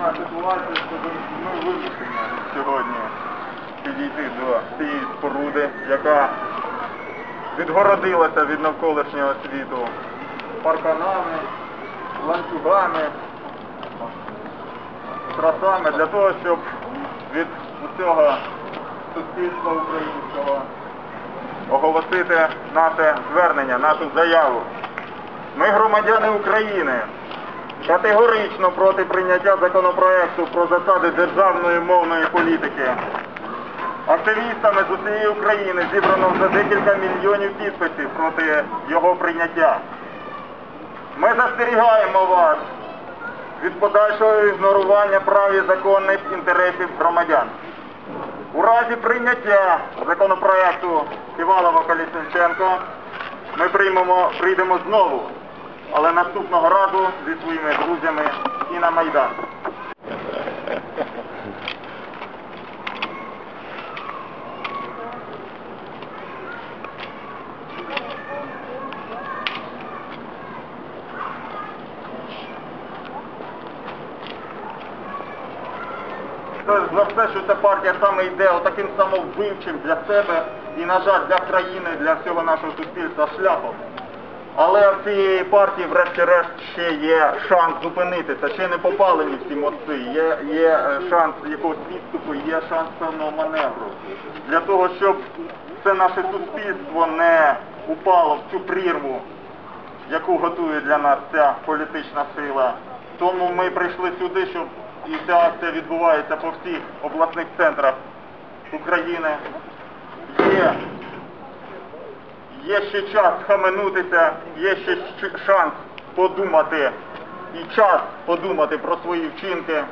така ситуація, що ми вимушені сьогодні підійти до цієї споруди, яка відгородилася від навколишнього світу парканами, ланцюгами, трасами для того, щоб від усього суспільства українського оголосити наше звернення, нашу заяву. Ми громадяни України. Категорично проти прийняття законопроекту про засади державної мовної політики. Активістами з усієї України зібрано вже декілька мільйонів підписів проти його прийняття. Ми застерігаємо вас від подальшого ігнорування прав і законних інтересів громадян. У разі прийняття законопроекту Ківалова Колісниченко ми приймемо, прийдемо знову, але наступного разу зі своїми друзями і на Майдан. За все, що ця партія саме йде отаким самовбивчим для себе і, на жаль, для країни, для всього нашого суспільства шляхом. Але в цієї партії, врешті-решт, ще є шанс зупинитися, ще не попалені всі мости, є, є е, шанс якогось відступу, є шанс певного маневру. Для того, щоб це наше суспільство не упало в цю прірву, яку готує для нас ця політична сила. Тому ми прийшли сюди, щоб і ця акція відбувається по всіх обласних центрах України. Є, є ще час схаменутися, є ще шанс подумати і час подумати про свої вчинки,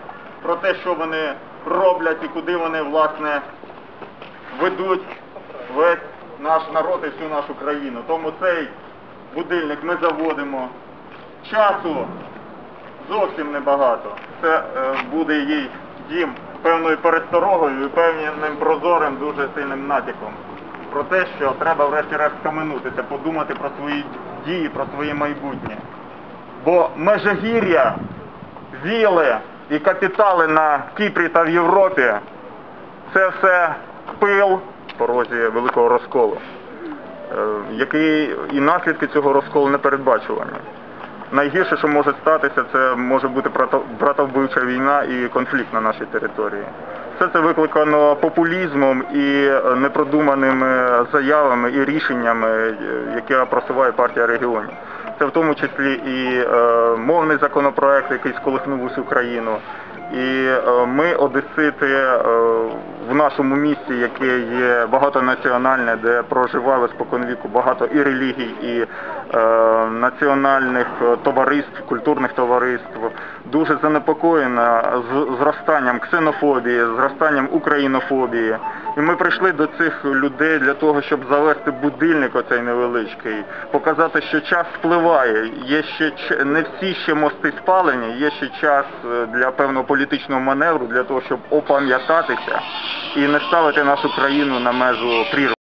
про те, що вони роблять і куди вони, власне, ведуть весь наш народ і всю нашу країну. Тому цей будильник ми заводимо. Часу зовсім небагато. Це е, буде їй дім певною пересторогою і певним прозорим, дуже сильним натяком. Про те, що треба врешті-решт схаменутися, подумати про свої дії, про своє майбутнє. Бо межигір'я, віли і капітали на Кіпрі та в Європі це все пил порозі великого розколу, е, який і наслідки цього розколу не передбачувані. Найгірше, що може статися, це може бути братовбивча війна і конфлікт на нашій території. Все це викликано популізмом і е, непродуманими заявами і рішеннями, е, які просуває партія регіонів. Це в тому числі і е, мовний законопроект, який сколихнув усю країну. І ми, одесити, в нашому місті, яке є багатонаціональне, де проживає споконвіку багато і релігій, і національних е, товариств, культурних товариств, дуже занепокоєна зростанням ксенофобії, зростанням українофобії. І ми прийшли до цих людей для того, щоб завести будильник оцей невеличкий, показати, що час впливає. Є ще не всі ще мости спалені, є ще час е, для певного політичного маневру, для того, щоб опам'ятатися і не ставити нашу країну на межу прірви.